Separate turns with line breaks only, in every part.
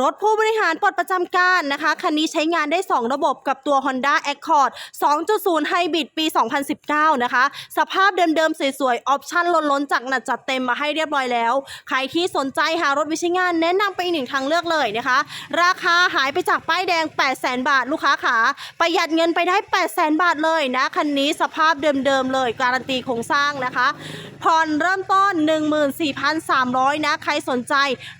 รถผู้บริหารปลดประจำการนะคะ คันนี้ใช้งานได้ 2 ระบบกับตัว Honda Accord 2.0 Hybrid ปี 2019 นะคะ สภาพเดิมๆ สวยๆ ออปชั่นล้นๆ จากหนัดจัดเต็มมาให้เรียบร้อยแล้ว ใครที่สนใจหารถวิชงานแนะนำไปอีกหนึ่งทางเลือกเลยนะคะ ราคาหายไปจากป้ายแดง 800,000 บาทลูกค้าขาประหยัดเงินไปได้ 800,000 บาทเลยนะ คันนี้สภาพเดิมๆ เลย การันตีโครงสร้างนะคะผ่อนเริ่มต้น 14,300 นะ ใครสนใจ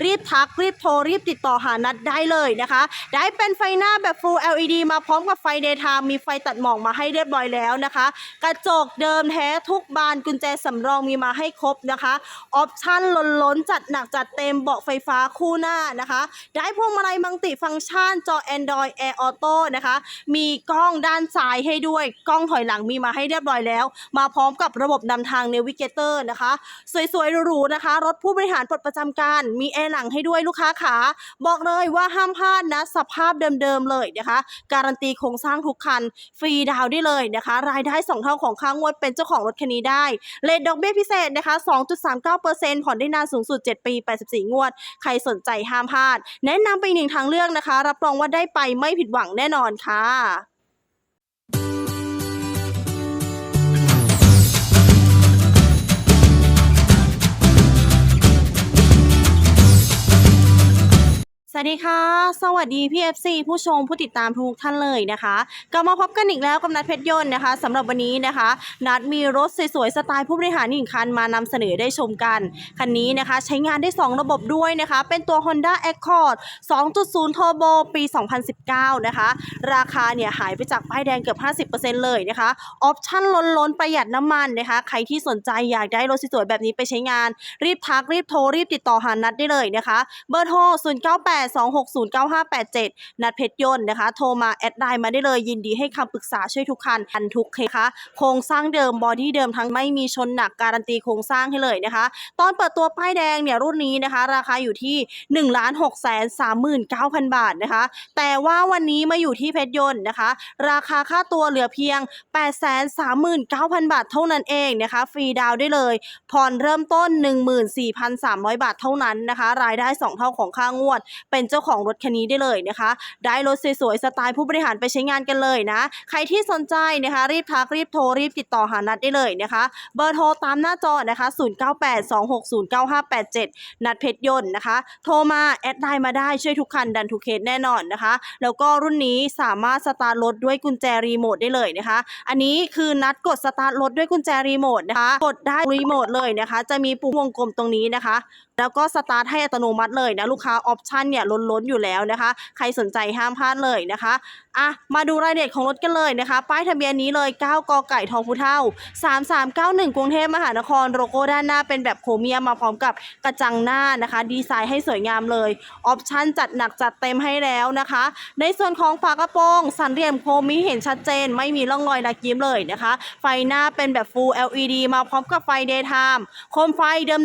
รีบทักรีบโทรรีบติดต่อหานัดได้เลยนะคะ ได้เป็นไฟหน้าแบบ Full LED มาพร้อมกับไฟ Daytime มีไฟตัดหมอกมาให้เรียบร้อยแล้วนะคะ กระจกเดิมแท้ทุกบานกุญแจสำรองมีมาให้ครบนะคะ ออปชั่นล้นๆจัดหนักจัดเต็มเบาะไฟฟ้าคู่หน้านะคะ ได้พวงมาลัยมังติฟังก์ชันจอ Android Air Auto นะคะ มีกล้องด้านซ้ายให้ด้วย กล้องถอยหลังมีมาให้เรียบร้อยแล้ว มาพร้อมกับระบบนำทาง Navigator นะคะ สวยๆหรูๆนะคะ รถผู้บริหารปลดประจำการ มีแอร์หลังให้ด้วยลูกค้าขาบอกเลยว่าห้ามพลาดนะ สภาพเดิมๆเลยนะคะ การันตีโครงสร้างทุกคัน ฟรีดาวได้เลยนะคะ รายได้ 2 เท่าของค่างวดเป็นเจ้าของรถคันนี้ได้เลทดอกเบี้ยพิเศษนะคะ 2.39%ผ่อนได้นานสูงสุด 7 ปี 84 งวด ใครสนใจห้ามพลาด แนะนำไปอีกหนึ่งทางเลือกนะคะ รับรองว่าได้ไปไม่ผิดหวังแน่นอนค่ะ วัสดีค่ะ สวัสดีพี่ FC ผู้ชมผู้ติดตามทุกท่านเลยนะคะกลับมาพบกันอีกแล้วกับนัดเพชรยนต์นะคะสำหรับวันนี้นะคะ นัดมีรถสวยๆสไตล์ผู้บริหารหนึ่งคันมานำเสนอได้ชมกัน คันนี้นะคะใช้งานได้ 2 ระบบด้วยนะคะ เป็นตัว Honda Accord 2.0 Turbo ปี 2019 นะคะ ราคาเนี่ยหายไปจากป้ายแดงเกือบ 50%เลยนะคะออปชั่นล้นๆประหยัดน้ำมันนะคะ ใครที่สนใจอยากได้รถสวยๆแบบนี้ไปใช้งาน รีบทักรีบโทรรีบติดต่อหานัดได้เลยนะคะ เบอร์โทร098 0982609587 นัดเพชรยนต์นะคะ โทรมาแอดไลน์มาได้เลยยินดีให้คำปรึกษาช่วยทุกคันทันทุกเคสคะโครงสร้างเดิมบอดี้เดิมทั้งไม่มีชนหนักการันตีโครงสร้างให้เลยนะคะ ตอนเปิดตัวป้ายแดงเนี่ยรุ่นนี้นะคะ ราคาอยู่ที่ 1 6 3 9 0 0 0 บาทนะคะ แต่ว่าวันนี้มาอยู่ที่เพชรยนต์นะคะ ราคาค่าตัวเหลือเพียง 839,000 บาทเท่านั้นเองนะคะ ฟรีดาวได้เลย ผ่อนเริ่มต้น 14,300 บาทเท่านั้นนะคะ รายได้ 2 เท่าของค่างวดเป็นเจ้าของรถคันนี้ได้เลยนะคะ ได้รถสวยๆสไตล์ผู้บริหารไปใช้งานกันเลยนะ ใครที่สนใจนะคะ รีบทักรีบโทรรีบติดต่อหานัดได้เลยนะคะ เบอร์โทรตามหน้าจอนะคะ 0982609587 นัดเพชรยนต์นะคะ โทรมาแอดไลน์มาได้ช่วยทุกคันดันทุกเคสแน่นอนนะคะ แล้วก็รุ่นนี้สามารถสตาร์ทรถด้วยกุญแจรีโมทได้เลยนะคะ อันนี้คือนัดกดสตาร์ทรถด้วยกุญแจรีโมทนะคะ กดได้รีโมทเลยนะคะ จะมีปุ่มวงกลมตรงนี้นะคะ แล้วก็สตาร์ทให้อัตโนมัติเลยนะลูกค้าออปชันเนี่ยล้นๆอยู่แล้วนะคะ ใครสนใจห้ามพลาดเลยนะคะอะมาดูรายละเอียดของรถกันเลยนะคะ ป้ายทะเบียนนี้เลย 9 กไก่ทองพูเท่า 3391 กรุงเทพมหานครโลโก้ด้านหน้าเป็นแบบโครเมียมมาพร้อมกับกระจังหน้านะคะ ดีไซน์ให้สวยงามเลย ออปชันจัดหนักจัดเต็มให้แล้วนะคะ ในส่วนของฝากระโปรงสันเหลี่ยมโครมีเห็นชัดเจน ไม่มีร่องรอยดักยิ้มเลยนะคะ ไฟหน้าเป็นแบบ Full LED มาพร้อมกับไฟ Daytime โคมไฟ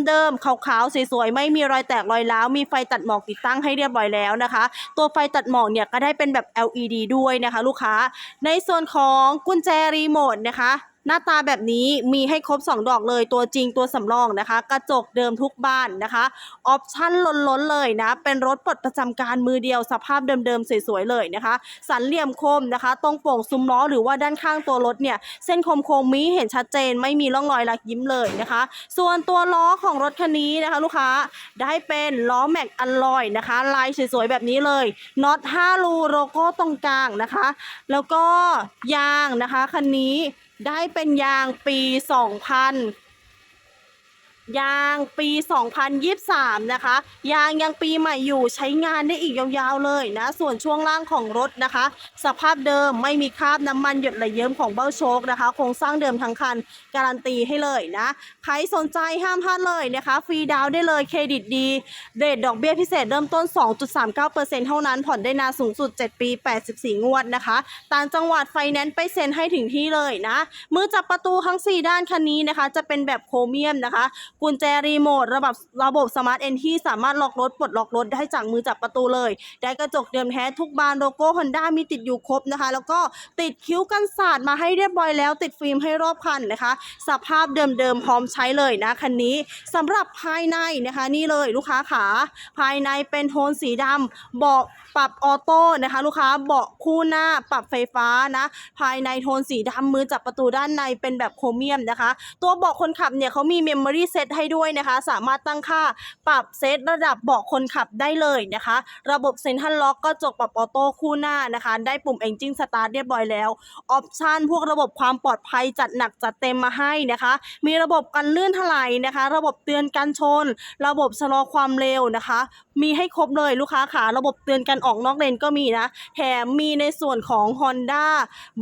เดิมๆขาวๆสวยยไม่มีรอยแตกรอยร้าวมีไฟตัดหมอกติดตั้งให้เรียบร้อยแล้วนะคะ ตัวไฟตัดหมอกเนี่ยก็ได้เป็นแบบ LED ด้วยนะคะ ลูกค้า ในส่วนของกุญแจรีโมทนะคะ หน้าตาแบบนี้มีให้ครบ 2 ดอกเลยตัวจริงตัวสำรองนะคะ กระจกเดิมทุกบ้านนะคะออปชั่นล้นๆเลยนะ เป็นรถปลดประจำการมือเดียวสภาพเดิมๆสวยๆเลยนะคะ สันเหลี่ยมคมนะคะ ตรงโป่งซุ้มล้อหรือว่าด้านข้างตัวรถเนี่ย เส้นคมโคมมีเห็นชัดเจนไม่มีร่องรอยลักยิ้มเลยนะคะ ส่วนตัวล้อของรถคันนี้นะคะ ลูกค้าได้เป็นล้อแม็กอลลอยนะคะ ลายสวยๆแบบนี้เลยน็อต5รูโลโก้ตรงกลางนะคะ แล้วก็ยางนะคะคันนี้ ได้เป็นยางปี 2000 ยางปี 2023 นะคะ ยางยังปีใหม่อยู่ใช้งานได้อีกยาวๆเลยนะ ส่วนช่วงล่างของรถนะคะ สภาพเดิมไม่มีคราบน้ำมันหยดไหลเยิ้มของเบ้าโชคนะคะ โครงสร้างเดิมทั้งคัน การันตีให้เลยนะ ใครสนใจห้ามพลาดเลยนะคะ ฟรีดาวน์ได้เลยเครดิตดีเรทดอกเบี้ยพิเศษเริ่มต้น 2.39%เท่านั้น ผ่อนได้นานสูงสุด 7 ปี 84 งวดนะคะต่างจังหวัดไฟแนนซ์ไปเซ็นให้ถึงที่เลยนะมือจับประตูทั้ง 4 ด้านคันนี้นะคะ จะเป็นแบบโครเมียมนะคะกุญแจรีโมทระบบระบบสมาร์ทเอนที่สามารถล็อกรถปลดล็อกรถได้จากมือจับประตูเลย ได้กระจกเดิมแท้ทุกบานโลโก้ฮอนด้ามีติดอยู่ครบนะคะ แล้วก็ติดคิ้วกันสาดมาให้เรียบร้อยแล้ว ติดฟิล์มให้รอบคันนะคะ สภาพเดิมๆพร้อมใช้เลยนะคันนี้สำหรับภายในนะคะนี่เลยลูกค้าขาภายในเป็นโทนสีดำเบาะปรับออโต้นะคะ ลูกค้าเบาะคู่หน้าปรับไฟฟ้านะภายในโทนสีดำมือจับประตูด้านในเป็นแบบโครเมียมนะคะ ตัวเบาะคนขับเนี่ยเขามีเมมโมรี่เซตให้ด้วยนะคะ สามารถตั้งค่าปรับเซตระดับเบาะคนขับได้เลยนะคะ ระบบเซ็นทรัลล็อกก็จกปรับออโต้คู่หน้านะคะ ได้ปุ่ม Engine Start เรียบร้อยแล้วออปชันพวกระบบความปลอดภัยจัดหนักจัดเต็มมาให้นะคะ มีระบบกันลื่นถลายนะคะ ระบบเตือนกันชน ระบบชะลอความเร็วนะคะ มีให้ครบเลยลูกค้าขาระบบเตือนกันออกนอกเลนก็มีนะแถมมีในส่วนของ Honda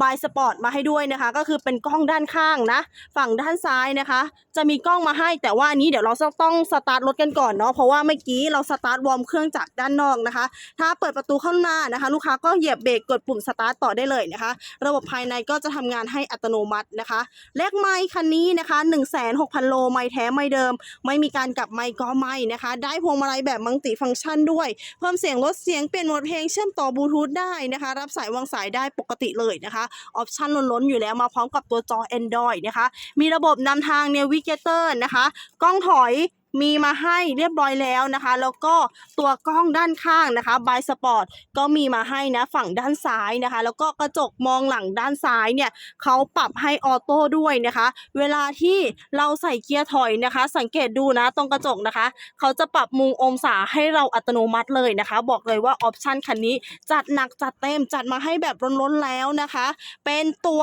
b y Sport มาให้ด้วยนะคะ ก็คือเป็นกล้องด้านข้างนะ ฝั่งด้านซ้ายนะคะ จะมีกล้องมาให้แต่ว่าอันนี้เดี๋ยวเราต้องสตาร์ทรถกันก่อนเนาะเพราะว่าเมื่อกี้เราสตาร์ทวอร์มเครื่องจากด้านนอกนะคะ ถ้าเปิดประตูข้างหน้านะคะ ลูกค้าก็เหยียบเบรกกดปุ่มสตาร์ทต่อได้เลยนะคะ ระบบภายในก็จะทำงานให้อัตโนมัตินะคะเลขไมค์คันนี้นะคะ1 6 0 0 0โลไมค์แท้ไม่เดิม ไม่มีการกลับไมค์ก็ไม่นะคะ ได้พวงมาลัยแบบมัลติฟังก์ชันด้วย เพิ่มเสียงลดเสียงเปลี่ยนโหมดเพลงเชื่อมต่อบลูทูธได้นะคะ รับสายวางสายได้ปกติเลยนะคะออปชั่นล้นๆอยู่แล้วมาพร้อมกับตัวจอ Android นะคะ มีระบบนำทาง Navigator นะคะกล้องถอย มีมาให้เรียบร้อยแล้วนะคะ แล้วก็ตัวกล้องด้านข้างนะคะ by Sport ก็มีมาให้นะฝั่งด้านซ้ายนะคะ แล้วก็กระจกมองหลังด้านซ้ายเนี่ยเขาปรับให้ออโต้ด้วยนะคะ เวลาที่เราใส่เกียร์ถอยนะคะ สังเกตดูนะตรงกระจกนะคะ เขาจะปรับมุมองศาให้เราอัตโนมัติเลยนะคะ บอกเลยว่าออปชันคันนี้จัดหนักจัดเต็มจัดมาให้แบบล้นๆแล้วนะคะ เป็นตัว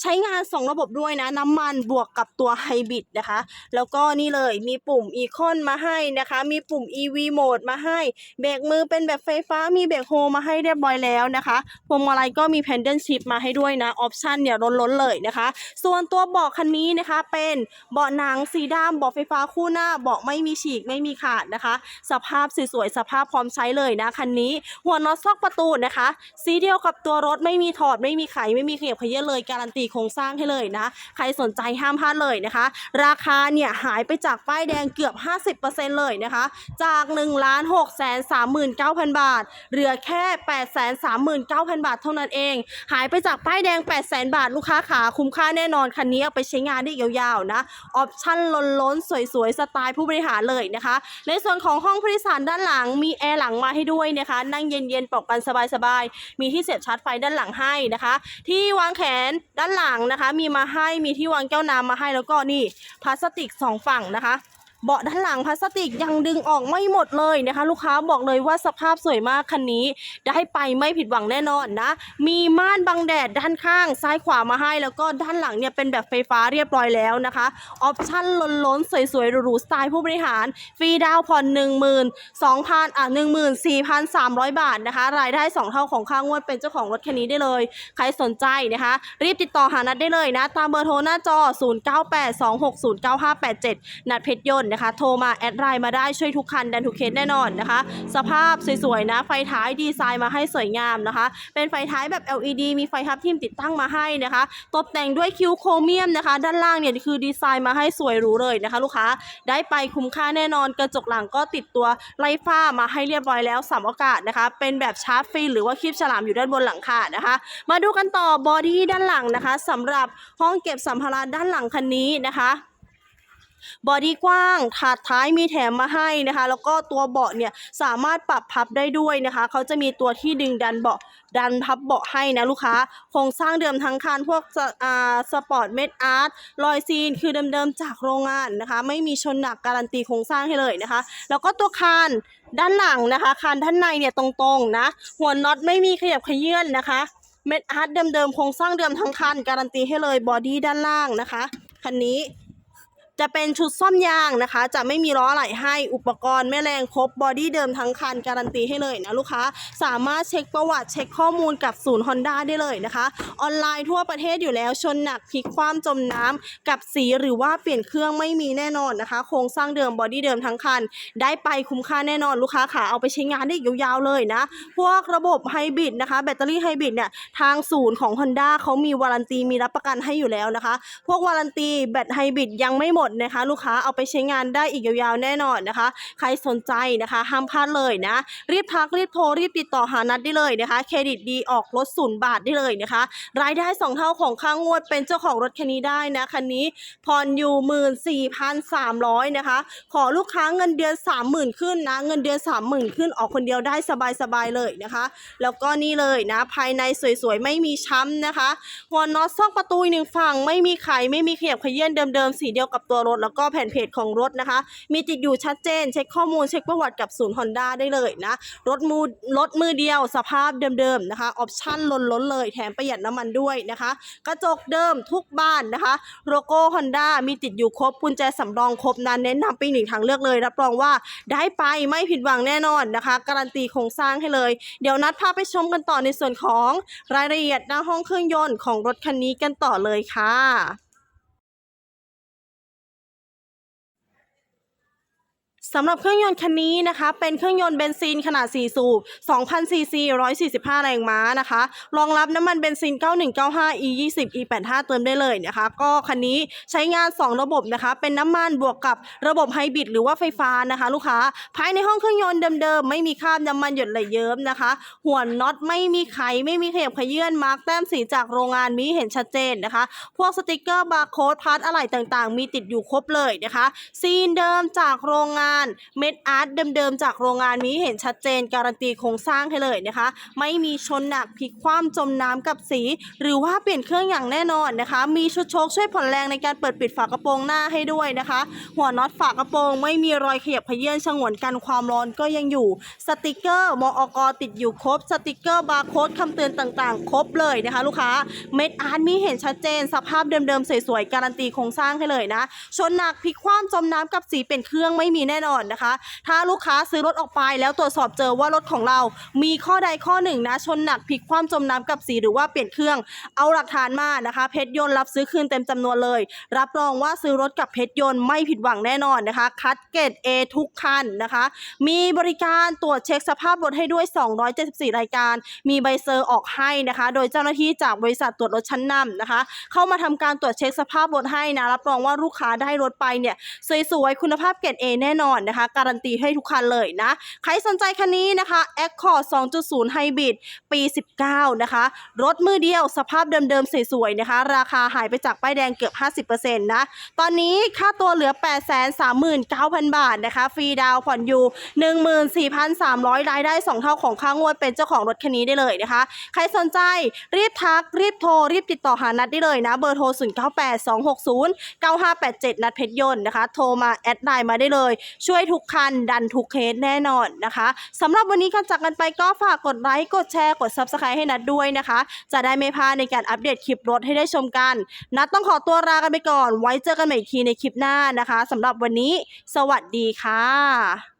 ใช้งาน 2 ระบบด้วยนะน้ำมันบวกกับตัวไฮบริดนะคะ แล้วก็นี่เลยมีปุ่มอีคอนมาให้นะคะ มีปุ่ม EV Mode มาให้ เบรกมือเป็นแบบไฟฟ้า มีเบรกโฮมาให้เรียบร้อยแล้วนะคะพวงมาลัยก็มี Pendant Shift มาให้ด้วยนะ ออปชันเนี่ยล้นๆเลยนะคะ ส่วนตัวเบาะคันนี้นะคะเป็นเบาะหนังสีดำเบาะไฟฟ้าคู่หน้าเบาะไม่มีฉีกไม่มีขาดนะคะ สภาพสวยๆสภาพพร้อมใช้เลยนะคันนี้ หัวน็อตซอกประตูนะคะ สีเดียวกับตัวรถไม่มีถอดไม่มีไขไม่มีเขียบเขยื้อเลยการันตีโครงสร้างให้เลยนะ ใครสนใจห้ามพลาดเลยนะคะ ราคาเนี่ยหายไปจากป้ายแดงเกือบ50%เลยนะคะ จาก1 6 3 9 0 0 0 บาท เหลือแค่ 8 3 9 0 0 0 บาทเท่านั้นเอง หายไปจากป้ายแดง 8 0 0 0 0 บาทลูกค้าขาคุ้มค่าแน่นอน คันนี้เอาไปใช้งานได้ยาวๆนะ ออปชั่นล้นๆ สวยๆ สไตล์ผู้บริหารเลยนะคะ ในส่วนของห้องผู้โดยสารด้านหลังมีแอร์หลังมาให้ด้วยนะคะ นั่งเย็นๆปลอกกันสบายๆ มีที่เสียบชาร์จไฟด้านหลังให้นะคะ ที่วางแขนด้านหลังนะคะ มีมาให้มีที่วางแก้วน้ำมาให้แล้วก็นี่พลาสติกสองฝั่งนะคะ เบาะด้านหลังพลาสติกยังดึงออกไม่หมดเลยนะคะ ลูกค้าบอกเลยว่าสภาพสวยมากคันนี้ ได้ไปไม่ผิดหวังแน่นอนนะ มีม่านบังแดดด้านข้าง ซ้ายขวามาให้ แล้วก็ด้านหลังเนี่ยเป็นแบบไฟฟ้าเรียบร้อยแล้วนะคะ ออปชั่นล้นๆ สวยๆหรูๆสไตล์ผู้บริหาร ฟรีดาวน์ผ่อน1 2 0 0 0อะ14,300 บาทนะคะ รายได้ 2 เท่าของค่างวดเป็นเจ้าของรถคันนี้ได้เลย ใครสนใจนะคะ รีบติดต่อหานัดได้เลยนะ ตามเบอร์โทรหน้าจอ 0982609587 นัดเพชรยนตนะคะ โทรมาแอดไลน์มาได้ช่วยทุกคันดันทุกเคสแน่นอนนะคะ สภาพสวยๆนะ ไฟท้ายดีไซน์มาให้สวยงามนะคะ เป็นไฟท้ายแบบ LED มีไฟทับทิมติดตั้งมาให้นะคะ ตกแต่งด้วยคิวโครเมียมนะคะ ด้านล่างเนี่ยคือดีไซน์มาให้สวยหรูเลยนะคะ ลูกค้าได้ไปคุ้มค่าแน่นอนกระจกหลังก็ติดตัวไล่ฟ้ามาให้เรียบร้อยแล้วสามโอกาสนะคะ เป็นแบบชาร์จฟรีหรือว่าคลิปฉลามอยู่ด้านบนหลังคานะคะ มาดูกันต่อบอดี้ด้านหลังนะคะสำหรับห้องเก็บสัมภาระด้านหลังคันนี้นะคะ บอดี้กว้างถาดท้ายมีแถมมาให้นะคะ แล้วก็ตัวเบาะเนี่ยสามารถปรับพับได้ด้วยนะคะ เขาจะมีตัวที่ดึงดันเบาะดันพับเบาะให้นะลูกค้า โครงสร้างเดิมทั้งคันพวกสอ่าสปอร์ตเมดอาร์ตรอยซีนคือเดิมๆจากโรงงานนะคะ ไม่มีชนหนักการันตีโครงสร้างให้เลยนะคะ แล้วก็ตัวคานด้านหลังนะคะคานด้านในเนี่ยตรงๆนะ หัวน็อตไม่มีขยับขยื่นนะคะเม็ดอาร์ตเดิมๆโครงสร้างเดิมทั้งคันการันตีให้เลยบอดี้ด้านล่างนะคะคันนี้ จะเป็นชุดซ่อมยางนะคะ จะไม่มีล้อไหลให้อุปกรณ์แม่แรงครบบอดี้เดิมทั้งคันการันตีให้เลยนะลูกค้าสามารถเช็คประวัติเช็คข้อมูลกับศูนย์ Honda ได้เลยนะคะ ออนไลน์ทั่วประเทศอยู่แล้วชนหนักพลิกคว่ำจมน้ำกับสีหรือว่าเปลี่ยนเครื่องไม่มีแน่นอนนะคะ โครงสร้างเดิมบอดี้เดิมทั้งคัน ได้ไปคุ้มค่าแน่นอนลูกค้าขาเอาไปใช้งานได้ยาวๆเลยนะ พวกระบบไฮบริดนะคะแบตเตอรี่ไฮบริดเนี่ยทางศูนย์ของ Honda เขามีวารันตีมีรับประกันให้อยู่แล้วนะคะ พวกวารันตีแบตไฮบริดยังไม่หมดดนะคะ ลูกค้าเอาไปใช้งานได้อีกยาวๆแน่นอนนะคะ ใครสนใจนะคะห้ามพลาดเลยนะ รีบทักรีบโทรรีบติดต่อหานัดได้เลยนะคะ เครดิตดีออกรถศูนย์บาทได้เลยนะคะ รายได้สองเท่าของค่างวดเป็นเจ้าของรถคันนี้ได้นะคันนี้ผ่อนอยู่หมื่นสี่พันสามร้อยนะคะ ขอลูกค้าเงินเดือนสามหมื่นขึ้นนะเงินเดือนสามหมื่นขึ้นออกคนเดียวได้สบายๆเลยนะคะ แล้วก็นี่เลยนะ ภายในสวยๆไม่มีช้ำนะคะหัวน็อตซอกประตูหนึ่งฝั่งไม่มีไขไม่มีขยับเขยื่นเดิมๆสีเดียวกับตัวรถแล้วก็แผ่นเพจของรถนะคะ มีติดอยู่ชัดเจน เช็คข้อมูลเช็คประวัติกับศูนย์ฮอนด้าได้เลยนะ รถมือรถมือเดียวสภาพเดิมๆนะคะออปชั่นล้นๆเลยแถมประหยัดน้ำมันด้วยนะคะ กระจกเดิมทุกบ้านนะคะโลโก้ฮอนด้ามีติดอยู่ครบกุญแจสำรองครบนั้นเน้นนำป็นหนึ่งทางเลือกเลย รับรองว่าได้ไปไม่ผิดหวังแน่นอนนะคะ การันตีโครงสร้างให้เลย เดี๋ยวนัดพาไปชมกันต่อในส่วนของรายละเอียดหน้าห้องเครื่องยนต์ของรถคันนี้กันต่อเลยค่ะ สำหรับเครื่องยนต์คันนี้นะคะ เป็นเครื่องยนต์เบนซินขนาด 4 สูบ 2,000 ซีซี 145 แรงม้านะคะ รองรับน้ำมันเบนซิน 9195 E 20 E 85เติมได้เลยนะคะ ก็คันนี้ใช้งาน 2 ระบบนะคะ เป็นน้ำมันบวกกับระบบไฮบริดหรือว่าไฟฟ้านะคะ ลูกค้า ภายในห้องเครื่องยนต์เดิมๆ ไม่มีคราบน้ำมันหยดไหลเยิ้มนะคะ หัวน็อตไม่มีไข ไม่มีขยับขยื่นมาร์กแต้มสีจากโรงงานมีเห็นชัดเจนนะคะ พวกสติกเกอร์บาร์โค้ดพาร์ทอะไหล่ต่างๆ มีติดอยู่ครบเลยนะคะ ซีนเดิมจากโรงงานเม็ดอาร์ตเดิมๆจากโรงงานมีเห็นชัดเจนการันตีโครงสร้างให้เลยนะคะ ไม่มีชนหนักพลิกคว่ำจมน้ำกับสี หรือว่าเปลี่ยนเครื่องอย่างแน่นอนนะคะ มีชุดโชคช่วยผ่อนแรงในการเปิดปิดฝากระโปรงหน้าให้ด้วยนะคะ หัวน็อตฝากระโปรงไม่มีรอยขยับเขยื่นฉงวนกันความร้อนก็ยังอยู่สติกเกอร์มอกติดอยู่ครบสติกเกอร์บาร์โค้ดคำเตือนต่างๆ ครบเลยนะคะ ลูกค้าเม็ดอาร์ตมีเห็นชัดเจน สภาพเดิมๆสวยๆการันตีโครงสร้างให้เลยนะ ชนหนักพลิกคว่ำจมน้ำกับสีเป็นเครื่องไม่มีแน่นอนนะคะ ถ้าลูกค้าซื้อรถออกไปแล้วตรวจสอบเจอว่ารถของเรา มีข้อใดข้อหนึ่งนะชนหนักพลิกคว่ำจมน้ำกับสีหรือว่าเปลี่ยนเครื่อง เอาหลักฐานมานะคะ เพชรยนต์รับซื้อคืนเต็มจำนวนเลย รับรองว่าซื้อรถกับเพชรยนต์ไม่ผิดหวังแน่นอนนะคะ คัดเกรด A ทุกคันนะคะ มีบริการตรวจเช็คสภาพรถให้ด้วย 274 รายการ มีใบเซอร์ออกให้นะคะ โดยเจ้าหน้าที่จากบริษัทตรวจรถชั้นนำนะคะ เข้ามาทำการตรวจเช็คสภาพรถให้นะ รับรองว่าลูกค้าได้รถไปเนี่ยสวยๆ คุณภาพเกรด A แน่นอนนะคะ การันตีให้ทุกคันเลยนะ ใครสนใจคันนี้นะคะ Accord 2.0 Hybrid ปี 19 นะคะ รถมือเดียวสภาพเดิมๆ สวยๆ นะคะ ราคาหายไปจากป้ายแดงเกือบ 50%นะ ตอนนี้ค่าตัวเหลือ 839,000 บาทนะคะ ฟรีดาวผ่อนอยู่ 14,300 รายได้ 2 เท่าของค่างวดเป็นเจ้าของรถคันนี้ได้เลยนะคะ ใครสนใจรีบทัก รีบโทร รีบติดต่อหานัดได้เลยนะ เบอร์โทร 0982609587 นัดเพชรยนต์นะคะ โทรมาแอดไลน์มาได้เลยช่วยทุกคัน ดันทุกเคสแน่นอนนะคะสำหรับวันนี้ก่อนจากกันไปก็ฝากกดไลค์ กดแชร์ กด Subscribe ให้นัดด้วยนะคะ จะได้ไม่พลาดในการอัปเดตคลิปรถให้ได้ชมกัน นัดต้องขอตัวลากันไปก่อน ไว้เจอกันใหม่อีกทีในคลิปหน้านะคะสำหรับวันนี้ สวัสดีค่ะ